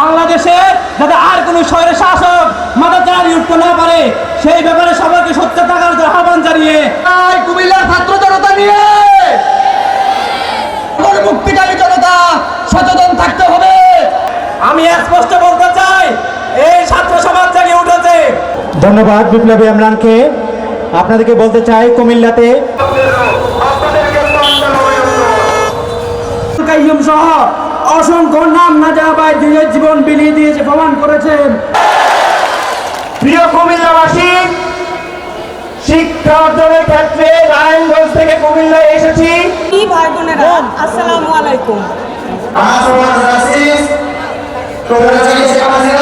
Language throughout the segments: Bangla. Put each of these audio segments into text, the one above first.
বাংলাদেশে যাতে আর কোন শহরের শাসক মাথা চাড়ি উঠতে না পারে সেই ব্যাপারে সবাইকে সত্য থাকার আহ্বান জানিয়ে কুমিল্লার ছাত্র জনতা নিয়ে মুক্তিকামী জনতা সচেতন থাকতে হবে। আমি স্পষ্ট বলতে চাই এই ছাত্র সমাজ জাগিয়ে উঠেছে। ধন্যবাদ বিপ্লবী আমরানকে আপনাদেরকে বলতে চাই কুমিল্লাতে সহ অসংখ্য নাম না যাওয়া ভাই নিজের জীবন বিলিয়ে দিয়েছে প্রমাণ করেছেন। প্রিয় কুমিল্লাবাসী শিক্ষা অর্জনের ক্ষেত্রে নারায়ণগঞ্জ থেকে কুমিল্লায় এসেছি। কি ভাই বোনেরা আসসালামু আলাইকুম। সংগ্রামী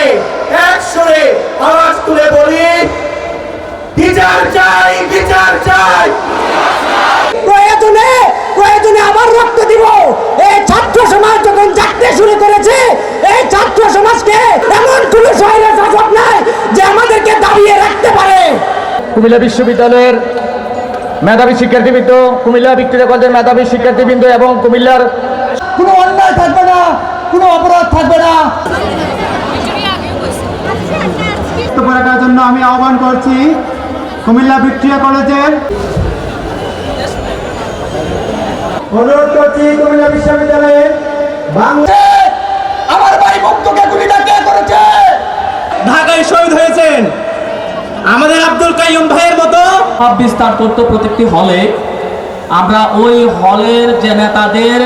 একসাথে এক সুরে আওয়াজ তুলে বলি বিচার চাই বিচার চাই। প্রয়োজনে প্রয়োজনে আবার রক্ত দিব। এই ছাত্র সমাজ যখন জাগতে শুরু করেছে এই ছাত্র সমাজকে এমন কোন শহরের শাসক নাই যে আমাদেরকে দাবিয়ে রাখতে পারে। কুমিল্লা বিশ্ববিদ্যালয়ের মেধাবী শিক্ষার্থীবৃন্দ কুমিল্লা ভিক্টোরিয়া কলেজের মেধাবী শিক্ষার্থীবৃন্দ এবং কুমিল্লার কোনো অন্যায় থাকবে না কোনো অপরাধ থাকবে না বক্তব্য রাখার জন্য আমি আহ্বান করছি কুমিল্লা ভিক্টোরিয়া কলেজের। অনুরোধ করছি কুমিল্লা বিশ্ববিদ্যালয়ের বাংলা আমার ভাই মুক্তকে গুলিটা কে করেছে। ঢাকায় শহীদ হয়েছেন আমাদের আব্দুল কাইয়ুম ভাইয়ের মতো। বিস্তার করতো প্রত্যেকটি হলে আমরা ওই হলের যে নেতাদের